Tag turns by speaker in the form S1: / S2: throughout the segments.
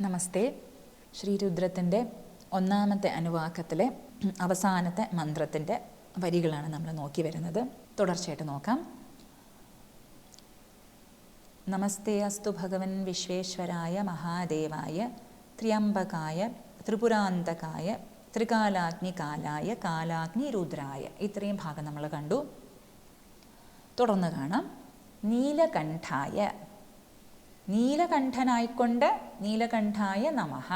S1: നമസ്തേ. ശ്രീരുദ്രത്തിന്റെ ഒന്നാമത്തെ അനുവാക്കത്തിലെ അവസാനത്തെ മന്ത്രത്തിന്റെ വരികളാണ് നമ്മൾ നോക്കി വരുന്നത്. തുടർച്ചയായിട്ട് നോക്കാം. നമസ്തേ അസ്തു ഭഗവൻ വിശ്വേശ്വരായ മഹാദേവായ ത്രിയംബകായ ത്രിപുരാന്തകായ ത്രികാലാഗ്നി കാലായ കാലാഗ്നി രുദ്രായ ഇത്രയും ഭാഗം നമ്മൾ കണ്ടു. തുടർന്ന് കാണാം. നീലകണ്ഠായ. നീലകണ്ഠനായിക്കൊണ്ട് നീലകണ്ഠായ നമഹ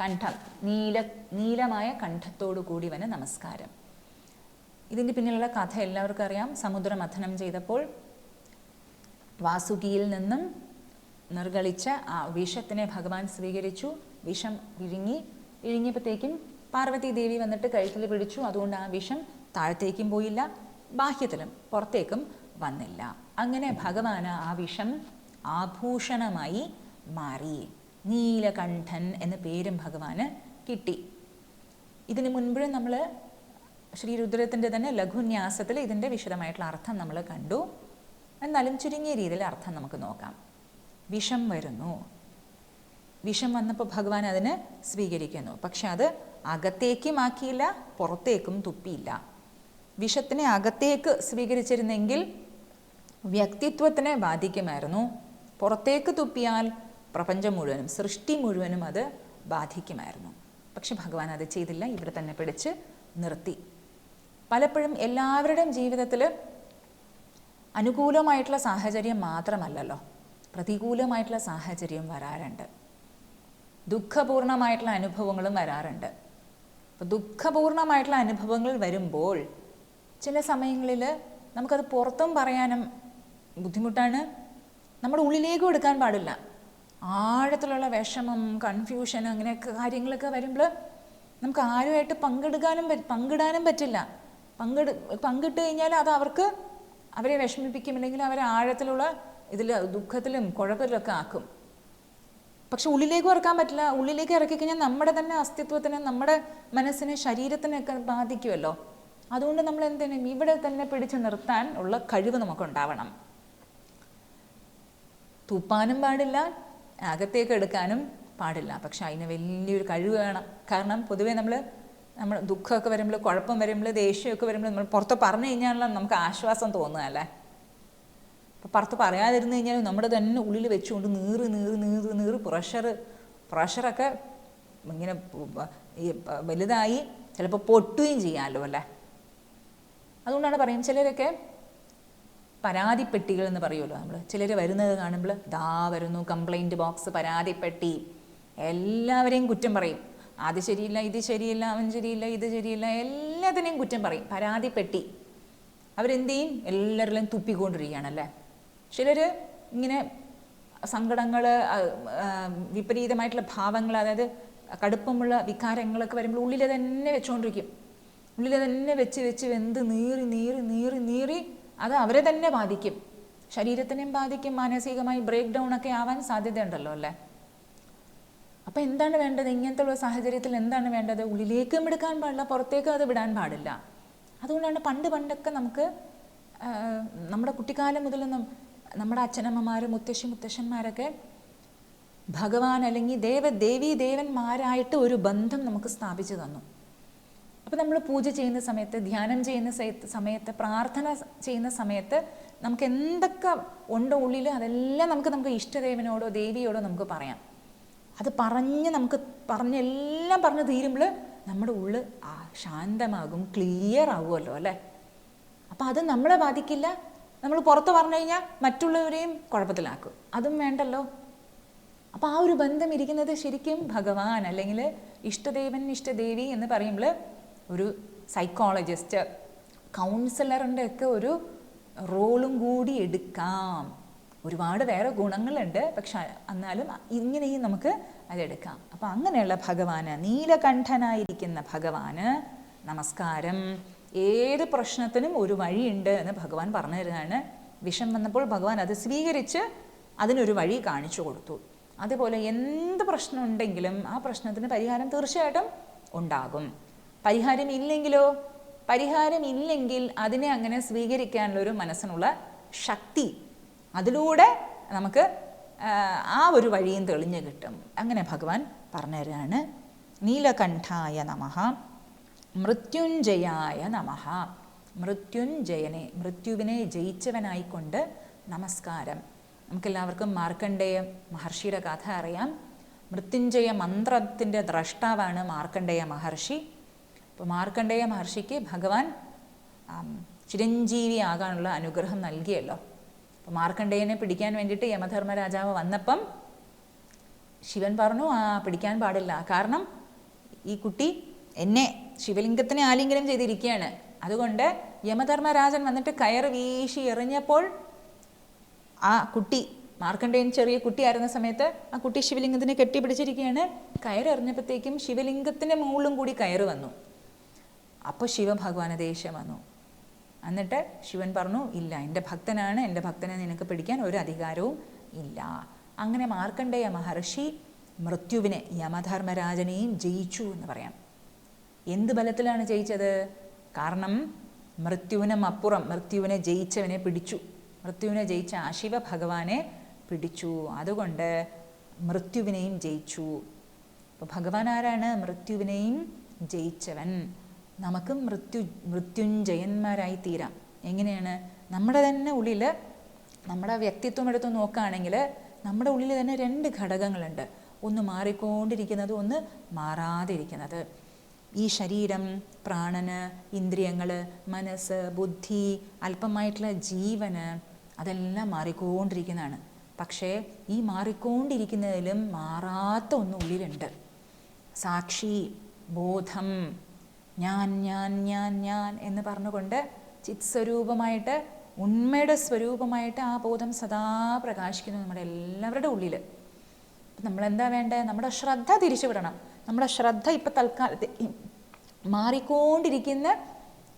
S1: കണ്ഠം നീല നീലമായ കണ്ഠത്തോടു കൂടിവന് നമസ്കാരം. ഇതിന്റെ പിന്നിലുള്ള കഥ എല്ലാവർക്കും അറിയാം. സമുദ്രമഥനം ചെയ്തപ്പോൾ വാസുകിയിൽ നിന്നും നിർഗളിച്ച ആ വിഷത്തിനെ ഭഗവാൻ സ്വീകരിച്ചു. വിഷം വിഴുങ്ങി. വിഴുങ്ങിയപ്പോഴത്തേക്കും പാർവതി ദേവി വന്നിട്ട് കഴുത്തിൽ പിടിച്ചു. അതുകൊണ്ട് ആ വിഷം താഴത്തേക്കും പോയില്ല. ബാഹ്യത്തിലും പുറത്തേക്കും വന്നില്ല. അങ്ങനെ ഭഗവാന് ആ വിഷം ആഭൂഷണമായി മാറി. നീലകണ്ഠൻ എന്ന പേരും ഭഗവാന് കിട്ടി. ഇതിനു മുൻപ് നമ്മൾ ശ്രീ ശ്രീരുദ്രത്തിന്റെ തന്നെ ലഘുന്യാസത്തിൽ ഇതിന്റെ വിശദമായിട്ടുള്ള അർത്ഥം നമ്മൾ കണ്ടു. എന്നാലും ചുരുങ്ങിയ രീതിയിൽ അർത്ഥം നമുക്ക് നോക്കാം. വിഷം വരുന്നു. വിഷം വന്നപ്പോൾ ഭഗവാൻ അതിന് സ്വീകരിക്കുന്നു. പക്ഷെ അത് അകത്തേക്കും ആക്കിയില്ല പുറത്തേക്കും തുപ്പിയില്ല. വിഷത്തിനെ അകത്തേക്ക് സ്വീകരിച്ചിരുന്നെങ്കിൽ വ്യക്തിത്വത്തിനെ ബാധിക്കുമായിരുന്നു. പുറത്തേക്ക് തുപ്പിയാൽ പ്രപഞ്ചം മുഴുവനും സൃഷ്ടി മുഴുവനും അത് ബാധിക്കുമായിരുന്നു. പക്ഷെ ഭഗവാൻ അത് ചെയ്തില്ല. ഇവിടെ തന്നെ പിടിച്ച് നിർത്തി. പലപ്പോഴും എല്ലാവരുടെയും ജീവിതത്തിൽ അനുകൂലമായിട്ടുള്ള സാഹചര്യം മാത്രമല്ലല്ലോ. പ്രതികൂലമായിട്ടുള്ള സാഹചര്യം വരാറുണ്ട്. ദുഃഖപൂർണമായിട്ടുള്ള അനുഭവങ്ങളും വരാറുണ്ട്. അപ്പോൾ ദുഃഖപൂർണമായിട്ടുള്ള അനുഭവങ്ങൾ വരുമ്പോൾ ചില സമയങ്ങളിൽ നമുക്കത് പുറത്തും പറയാനും ബുദ്ധിമുട്ടാണ്. നമ്മുടെ ഉള്ളിലേക്കും എടുക്കാൻ പാടില്ല. ആഴത്തിലുള്ള വിഷമം കൺഫ്യൂഷൻ അങ്ങനെയൊക്കെ കാര്യങ്ങളൊക്കെ വരുമ്പോൾ നമുക്ക് ആരുമായിട്ട് പങ്കെടുക്കാനും പങ്കിടാനും പറ്റില്ല. പങ്കെടു പങ്കിട്ട് കഴിഞ്ഞാൽ അത് അവർക്ക് അവരെ വിഷമിപ്പിക്കും അല്ലെങ്കിൽ അവരെ ആഴത്തിലുള്ള ഇതിൽ ദുഃഖത്തിലും കുഴപ്പത്തിലൊക്കെ ആക്കും. പക്ഷെ ഉള്ളിലേക്ക് ഇറക്കാൻ പറ്റില്ല. ഉള്ളിലേക്ക് ഇറക്കി കഴിഞ്ഞാൽ നമ്മുടെ തന്നെ അസ്തിത്വത്തിന് നമ്മുടെ മനസ്സിനെ ശരീരത്തിനൊക്കെ ബാധിക്കുമല്ലോ അതുകൊണ്ട് നമ്മൾ എന്ത് ഇവിടെ തന്നെ പിടിച്ചു നിർത്താൻ ഉള്ള കഴിവ് നമുക്കുണ്ടാവണം. തുപ്പാനും പാടില്ല അകത്തേക്ക് എടുക്കാനും പാടില്ല. പക്ഷെ അതിന് വലിയൊരു കഴിവ് വേണം. കാരണം പൊതുവേ നമ്മൾ നമ്മൾ ദുഃഖമൊക്കെ വരുമ്പോൾ കുഴപ്പം വരുമ്പോൾ ദേഷ്യമൊക്കെ വരുമ്പോൾ നമ്മൾ പുറത്ത് പറഞ്ഞു കഴിഞ്ഞാൽ നമുക്ക് ആശ്വാസം തോന്നുക അല്ലേ? അപ്പോൾ പുറത്ത് പറയാതിരുന്ന് കഴിഞ്ഞാൽ നമ്മുടെ തന്നെ ഉള്ളിൽ വെച്ചുകൊണ്ട് നീറ് നീറ് നീറ് നീറ് പ്രഷർ പ്രഷറൊക്കെ ഇങ്ങനെ വലുതായി ചിലപ്പോൾ പൊട്ടുകയും ചെയ്യാമല്ലോ അല്ലേ? അതുകൊണ്ടാണ് പറയും ചിലരൊക്കെ പരാതിപ്പെട്ടികൾ എന്ന് പറയുമല്ലോ. നമ്മൾ ചിലർ വരുന്നത് കാണുമ്പോൾ ദാ വരുന്നു കംപ്ലൈന്റ് ബോക്സ് പരാതിപ്പെട്ടി. എല്ലാവരെയും കുറ്റം പറയും. അത് ശരിയില്ല ഇത് ശരിയില്ല അവൻ ശരിയില്ല ഇത് ശരിയില്ല എല്ലാത്തിനെയും കുറ്റം പറയും. പരാതിപ്പെട്ടി. അവരെന്ത് ചെയ്യും എല്ലാവരിലും തുപ്പിക്കൊണ്ടിരിക്കുകയാണല്ലേ? ചിലർ ഇങ്ങനെ സങ്കടങ്ങൾ വിപരീതമായിട്ടുള്ള ഭാവങ്ങൾ അതായത് കടുപ്പമുള്ള വികാരങ്ങളൊക്കെ വരുമ്പോൾ ഉള്ളിൽ തന്നെ വെച്ചുകൊണ്ടിരിക്കും ഉള്ളിൽ തന്നെ വെച്ച് വെച്ച് വെന്ത് നീറി നീറി നീറി നീറി അത് അവരെ തന്നെ ബാധിക്കും. ശരീരത്തിനെയും ബാധിക്കും മാനസികമായി ബ്രേക്ക് ഡൗൺ ഒക്കെ ആവാൻ സാധ്യതയുണ്ടല്ലോ അല്ലേ? അപ്പോൾ എന്താണ് വേണ്ടത്? ഇങ്ങനത്തെ ഉള്ള സാഹചര്യത്തിൽ എന്താണ് വേണ്ടത്? ഉള്ളിലേക്കും എടുക്കാൻ പാടില്ല പുറത്തേക്കും അത് വിടാൻ പാടില്ല. അതുകൊണ്ടാണ് പണ്ട് പണ്ടൊക്കെ നമുക്ക് നമ്മുടെ കുട്ടിക്കാലം മുതലൊന്നും നമ്മുടെ അച്ഛനമ്മമാർ മുത്തശ്ശി മുത്തശ്ശന്മാരൊക്കെ ഭഗവാൻ അല്ലെങ്കിൽ ദേവ ദേവീ ദേവന്മാരായിട്ട് ഒരു ബന്ധം നമുക്ക് സ്ഥാപിച്ചു തന്നു. അപ്പോൾ നമ്മൾ പൂജ ചെയ്യുന്ന സമയത്ത് ധ്യാനം ചെയ്യുന്ന സമയത്ത് പ്രാർത്ഥന ചെയ്യുന്ന സമയത്ത് നമുക്ക് എന്തൊക്കെ ഉണ്ടോ ഉള്ളിൽ അതെല്ലാം നമുക്ക് നമുക്ക് ഇഷ്ടദേവനോടോ ദേവിയോടോ നമുക്ക് പറയാം. അത് പറഞ്ഞ് നമുക്ക് പറഞ്ഞ് എല്ലാം പറഞ്ഞ് തീരുമ്പോൾ നമ്മുടെ ഉള്ള് ശാന്തമാകും ക്ലിയർ ആകുമല്ലോ അല്ലേ? അപ്പം അത് നമ്മളെ ബാധിക്കില്ല. നമ്മൾ പുറത്ത് പറഞ്ഞു കഴിഞ്ഞാൽ മറ്റുള്ളവരെയും കുഴപ്പത്തിലാക്കും. അതും വേണ്ടല്ലോ. അപ്പോൾ ആ ഒരു ബന്ധം ഇരിക്കുന്നത് ശരിക്കും ഭഗവാൻ അല്ലെങ്കിൽ ഇഷ്ടദേവൻ ഇഷ്ടദേവി എന്ന് പറയുമ്പോൾ ഒരു സൈക്കോളജിസ്റ്റ് കൗൺസിലറിന്റെ ഒക്കെ ഒരു റോളും കൂടി എടുക്കാം. ഒരുപാട് വേറെ ഗുണങ്ങളുണ്ട് പക്ഷെ എന്നാലും ഇങ്ങനെയും നമുക്ക് അതെടുക്കാം. അപ്പം അങ്ങനെയുള്ള ഭഗവാന് നീലകണ്ഠനായിരിക്കുന്ന ഭഗവാന് നമസ്കാരം. ഏത് പ്രശ്നത്തിനും ഒരു വഴിയുണ്ട് എന്ന് ഭഗവാൻ പറഞ്ഞു തരുന്നതാണ്. വിഷം വന്നപ്പോൾ ഭഗവാൻ അത് സ്വീകരിച്ച് അതിനൊരു വഴി കാണിച്ചു കൊടുത്തു. അതുപോലെ എന്ത് പ്രശ്നമുണ്ടെങ്കിലും ആ പ്രശ്നത്തിന് പരിഹാരം തീർച്ചയായിട്ടും ഉണ്ടാകും. പരിഹാരം ഇല്ലെങ്കിലോ പരിഹാരം ഇല്ലെങ്കിൽ അതിനെ അങ്ങനെ സ്വീകരിക്കാനുള്ള ഒരു മനസ്സിനുള്ള ശക്തി അതിലൂടെ നമുക്ക് ആ, ആ ഒരു വഴിയും തെളിഞ്ഞു കിട്ടും. അങ്ങനെ ഭഗവാൻ പറഞ്ഞുതരാണ് നീലകണ്ഠായ നമഃ മൃത്യുഞ്ജയായ നമഃ. മൃത്യുഞ്ജയനെ മൃത്യുവിനെ ജയിച്ചവനായിക്കൊണ്ട് നമസ്കാരം. നമുക്കെല്ലാവർക്കും മാർക്കണ്ഡേയ മഹർഷിയുടെ കഥ അറിയാം. മൃത്യുഞ്ജയ മന്ത്രത്തിന്റെ ദ്രഷ്ടാവാണ് മാർക്കണ്ഡേയ മഹർഷി. അപ്പോൾ മാർക്കണ്ഡേയ മഹർഷിക്ക് ഭഗവാൻ ചിരഞ്ജീവി ആകാനുള്ള അനുഗ്രഹം നൽകിയല്ലോ. അപ്പോൾ മാർക്കണ്ഡേയനെ പിടിക്കാൻ വേണ്ടിയിട്ട് യമധർമ്മരാജാവ് വന്നപ്പം ശിവൻ പറഞ്ഞു ആ പിടിക്കാൻ പാടില്ല. കാരണം ഈ കുട്ടി എന്നെ ശിവലിംഗത്തിനെ ആലിംഗനം ചെയ്തിരിക്കുകയാണ്. അതുകൊണ്ട് യമധർമ്മരാജൻ വന്നിട്ട് കയറ് വീശി എറിഞ്ഞപ്പോൾ ആ കുട്ടി മാർക്കണ്ഡേയൻ ചെറിയ കുട്ടിയായിരുന്ന സമയത്ത് ആ കുട്ടി ശിവലിംഗത്തിനെ കെട്ടിപ്പിടിച്ചിരിക്കുകയാണ്. കയറെറിഞ്ഞപ്പോഴത്തേക്കും ശിവലിംഗത്തിന്റെ മുകളിലും കൂടി കയറ് വന്നു. അപ്പോൾ ശിവഭഗവാന് ദേഷ്യം വന്നു. എന്നിട്ട് ശിവൻ പറഞ്ഞു ഇല്ല എന്റെ ഭക്തനാണ് എന്റെ ഭക്തനെ നിനക്ക് പിടിക്കാൻ ഒരു അധികാരവും ഇല്ല. അങ്ങനെ മാർക്കണ്ഡേയ മഹർഷി മൃത്യുവിനെ യമധർമ്മരാജനെയും ജയിച്ചു എന്ന് പറയാം. എന്ത് ബലത്തിലാണ് ജയിച്ചത്? കാരണം മൃത്യുവിനും അപ്പുറം മൃത്യുവിനെ ജയിച്ചവനെ പിടിച്ചു. മൃത്യുവിനെ ജയിച്ച ആ ശിവഭഗവാനെ പിടിച്ചു. അതുകൊണ്ട് മൃത്യുവിനെയും ജയിച്ചു. അപ്പോൾ ഭഗവാൻ ആരാണ് മൃത്യുവിനെയും ജയിച്ചവൻ. നമുക്കും മൃത്യു മൃത്യുഞ്ജയന്മാരായി തീരാം. എങ്ങനെയാണ്? നമ്മുടെ തന്നെ ഉള്ളിൽ നമ്മുടെ വ്യക്തിത്വം എടുത്ത് നോക്കുകയാണെങ്കിൽ നമ്മുടെ ഉള്ളിൽ തന്നെ രണ്ട് ഘടകങ്ങളുണ്ട്. ഒന്ന് മാറിക്കൊണ്ടിരിക്കുന്നത് ഒന്ന് മാറാതിരിക്കുന്നത്. ഈ ശരീരം പ്രാണന് ഇന്ദ്രിയങ്ങൾ മനസ്സ് ബുദ്ധി അല്പമായിട്ടുള്ള ജീവന് അതെല്ലാം മാറിക്കൊണ്ടിരിക്കുന്നതാണ്. പക്ഷേ ഈ മാറിക്കൊണ്ടിരിക്കുന്നതിലും മാറാത്ത ഒന്ന് ഉള്ളിലുണ്ട്. സാക്ഷി ബോധം ഞാൻ ഞാൻ ഞാൻ ഞാൻ എന്ന് പറഞ്ഞുകൊണ്ട് ചിത് സ്വരൂപമായിട്ട് ഉണ്മയുടെ സ്വരൂപമായിട്ട് ആ ബോധം സദാ പ്രകാശിക്കുന്നു നമ്മുടെ എല്ലാവരുടെ ഉള്ളിൽ നമ്മളെന്താ വേണ്ടത് നമ്മുടെ ശ്രദ്ധ തിരിച്ചുവിടണം. നമ്മുടെ ശ്രദ്ധ ഇപ്പം തൽക്കാലത്ത് മാറിക്കൊണ്ടിരിക്കുന്ന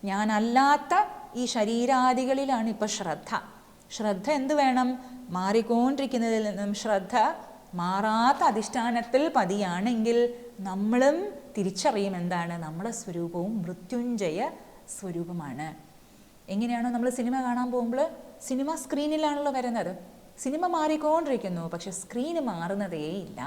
S1: ഞാനല്ലാത്ത ഈ ശരീരാദികളിലാണ് ഇപ്പോൾ ശ്രദ്ധ. ശ്രദ്ധ എന്ത് വേണം? മാറിക്കൊണ്ടിരിക്കുന്നതിൽ നിന്നും ശ്രദ്ധ മാറാത്ത അധിഷ്ഠാനത്തിൽ പതിയാണെങ്കിൽ നമ്മളും തിരിച്ചറിയും എന്താണ്? നമ്മുടെ സ്വരൂപവും മൃത്യുഞ്ജയ സ്വരൂപമാണ്. എങ്ങനെയാണോ നമ്മൾ സിനിമ കാണാൻ പോകുമ്പോൾ സിനിമ സ്ക്രീനിലാണല്ലോ വരുന്നത്. സിനിമ മാറിക്കൊണ്ടിരിക്കുന്നു പക്ഷെ സ്ക്രീന് മാറുന്നതേ ഇല്ല.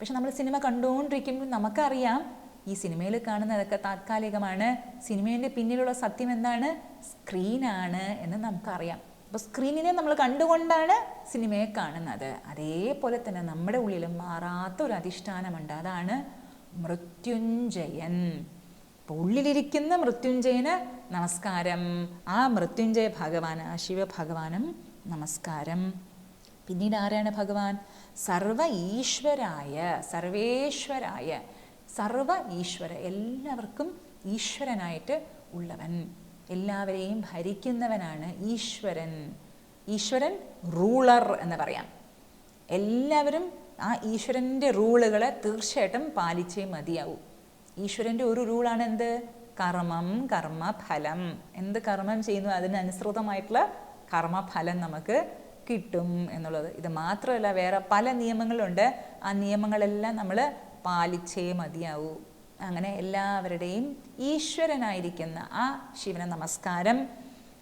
S1: പക്ഷെ നമ്മൾ സിനിമ കണ്ടുകൊണ്ടിരിക്കുമ്പോൾ നമുക്കറിയാം ഈ സിനിമയിൽ കാണുന്നതൊക്കെ താത്കാലികമാണ്. സിനിമേന്റെ പിന്നിലുള്ള സത്യം എന്താണ്? സ്ക്രീനാണ് എന്ന് നമുക്കറിയാം. അപ്പോൾ സ്ക്രീനിനെ നമ്മൾ കണ്ടുകൊണ്ടാണ് സിനിമയെ കാണുന്നത്. അതേപോലെ തന്നെ നമ്മുടെ ഉള്ളിലും മാറാത്ത ഒരു അധിഷ്ഠാനമുണ്ട്. അതാണ് മൃത്യുഞ്ജയൻ. ഉള്ളിലിരിക്കുന്ന മൃത്യുഞ്ജയന് നമസ്കാരം. ആ മൃത്യുഞ്ജയ ഭഗവാൻ ആ ശിവഭഗവാനും നമസ്കാരം. പിന്നീട് ആരാണ് ഭഗവാൻ? സർവ ഈശ്വരായ സർവേശ്വരായ സർവ ഈശ്വര എല്ലാവർക്കും ഈശ്വരനായിട്ട് ഉള്ളവൻ. എല്ലാവരെയും ഭരിക്കുന്നവനാണ് ഈശ്വരൻ. ഈശ്വരൻ റൂളർ എന്ന് പറയാം. എല്ലാവരും ആ ഈശ്വരന്റെ റൂളുകളെ തീർച്ചയായിട്ടും പാലിച്ചേ മതിയാവൂ. ഈശ്വരന്റെ ഒരു റൂളാണ് എന്ത്? കർമ്മം കർമ്മഫലം. എന്ത് കർമ്മം ചെയ്യുന്നു? അതിനനുസൃതമായിട്ടുള്ള കർമ്മഫലം നമുക്ക് കിട്ടും എന്നുള്ളത്. ഇത് മാത്രമല്ല വേറെ പല നിയമങ്ങളുണ്ട്. ആ നിയമങ്ങളെല്ലാം നമ്മൾ പാലിച്ചേ മതിയാവൂ. അങ്ങനെ എല്ലാവരുടെയും ഈശ്വരനായിരിക്കുന്ന ആ ശിവന നമസ്കാരം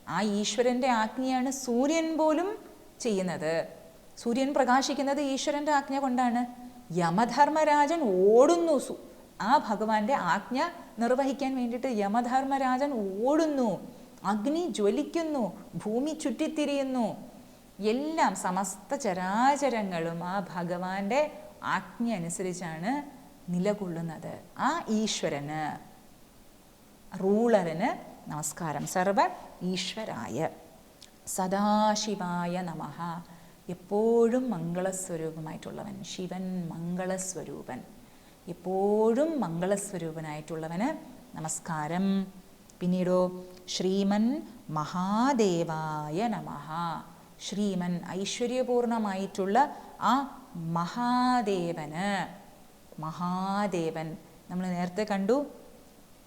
S1: ആ ഈശ്വരന്റെ ആജ്ഞയാണ് സൂര്യൻ പോലും ചെയ്യുന്നത്. സൂര്യൻ പ്രകാശിക്കുന്നത് ഈശ്വരന്റെ ആജ്ഞ കൊണ്ടാണ്. യമധർമ്മരാജൻ ഓടുന്നു. ആ ഭഗവാന്റെ ആജ്ഞ നിർവഹിക്കാൻ വേണ്ടിയിട്ട് യമധർമ്മരാജൻ ഓടുന്നു. അഗ്നി ജ്വലിക്കുന്നു. ഭൂമി ചുറ്റിത്തിരിയുന്നു. എല്ലാം സമസ്ത ചരാചരങ്ങളും ആ ഭഗവാന്റെ ആജ്ഞ അനുസരിച്ചാണ് നിലകൊള്ളുന്നത്. ആ ഈശ്വരന് റൂളറിന് നമസ്കാരം. സർവ ഈശ്വരായ സദാശിവായ നമഃ. എപ്പോഴും മംഗളസ്വരൂപമായിട്ടുള്ളവൻ ശിവൻ മംഗളസ്വരൂപൻ. എപ്പോഴും മംഗളസ്വരൂപനായിട്ടുള്ളവന് നമസ്കാരം. പിന്നീടോ ശ്രീമൻ മഹാദേവായ നമഃ. ശ്രീമൻ ഐശ്വര്യപൂർണമായിട്ടുള്ള ആ മഹാദേവന്. മഹാദേവൻ. നമ്മൾ നേരത്തെ കണ്ടു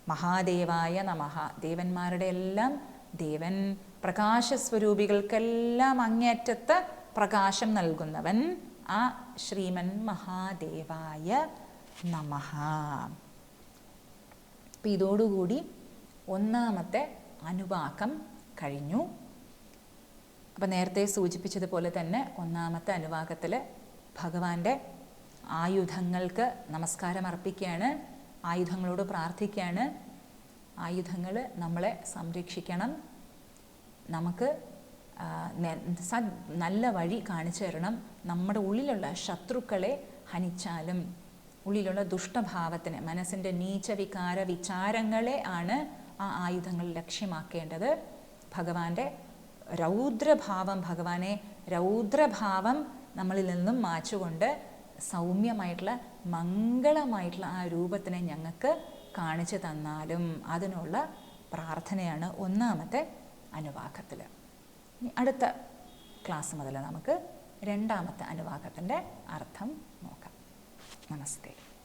S1: മഹാദേവായ നമഹ ദേവന്മാരുടെ എല്ലാം ദേവൻ. പ്രകാശസ്വരൂപികൾക്കെല്ലാം അങ്ങേയറ്റത്ത് പ്രകാശം നൽകുന്നവൻ ആ ശ്രീമൻ മഹാദേവായ നമഃ. അപ്പം ഇതോടുകൂടി ഒന്നാമത്തെ അനുവാക്കം കഴിഞ്ഞു. അപ്പം നേരത്തെ സൂചിപ്പിച്ചതുപോലെ തന്നെ ഒന്നാമത്തെ അനുവാകത്തിൽ ഭഗവാന്റെ ആയുധങ്ങൾക്ക് നമസ്കാരം അർപ്പിക്കുകയാണ് ആയുധങ്ങളോട് പ്രാർത്ഥിക്കുകയാണ്. ആയുധങ്ങൾ നമ്മളെ സംരക്ഷിക്കണം. നമുക്ക് സദ് നല്ല വഴി കാണിച്ചു തരണം. നമ്മുടെ ഉള്ളിലുള്ള ശത്രുക്കളെ ഹനിച്ചാലും ഉള്ളിലുള്ള ദുഷ്ടഭാവത്തിന് മനസ്സിന്റെ നീച്ച വികാര വിചാരങ്ങളെ ആണ് ആ ആയുധങ്ങൾ ലക്ഷ്യമാക്കേണ്ടത്. ഭഗവാന്റെ രൗദ്രഭാവം ഭഗവാനെ രൗദ്രഭാവം നമ്മളിൽ നിന്നും മാച്ചുകൊണ്ട് സൗമ്യമായിട്ടുള്ള മംഗളമായിട്ടുള്ള ആ രൂപത്തിനെ ഞങ്ങൾക്ക് കാണിച്ചു തന്നാലും അതിനുള്ള പ്രാർത്ഥനയാണ് ഒന്നാമത്തെ അനുവാകത്തിൽ ഇനി അടുത്ത ക്ലാസ് മുതൽ നമുക്ക് രണ്ടാമത്തെ അനുവാദത്തിന്റെ അർത്ഥം നോക്കാം. നമസ്തേ.